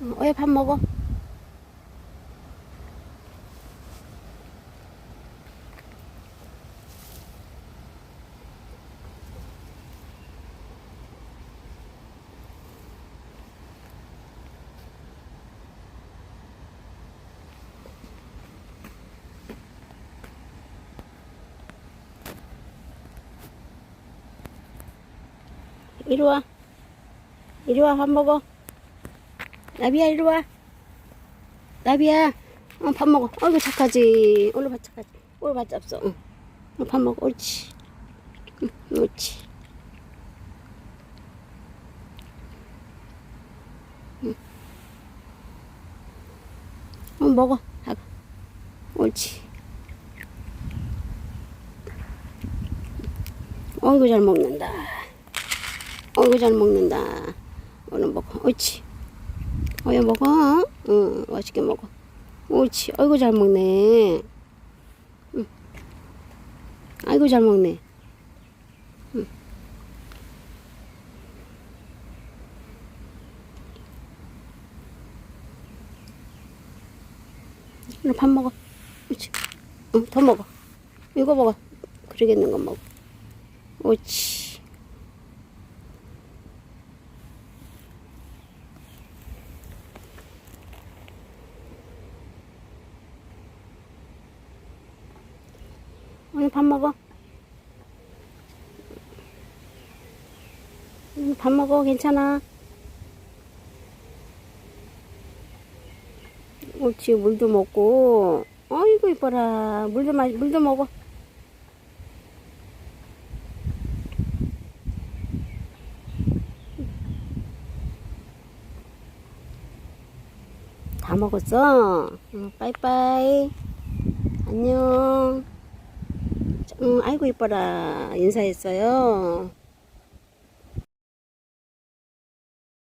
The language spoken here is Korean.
어, 어여 밥 먹어. 이리 와. 이리 와, 밥 먹어. 나비야, 이리 와. 나비야, 어, 밥 먹어. 어이구, 착하지. 오늘 밥 착하지. 오늘 밥 잡숴. 응. 어, 밥 먹어. 옳지. 응, 옳지. 응. 어, 먹어. 밥. 옳지. 어이구, 잘 먹는다. 어이구, 잘 먹는다. 오늘 먹어. 옳지. 어여 먹어. 응, 맛있게 먹어. 옳지. 아이고 잘 먹네. 응. 아이고 잘 먹네. 응. 밥 먹어. 옳지. 응, 더 먹어. 이거 먹어. 그러겠는 거 먹어. 옳지. 오늘 밥 먹어. 응, 밥 먹어. 괜찮아. 옳지. 물도 먹고. 어이구, 이뻐라. 물도 마, 물도 먹어. 다 먹었어? 응, 빠이빠이. 안녕. 응, 아이고 이뻐라 인사했어요.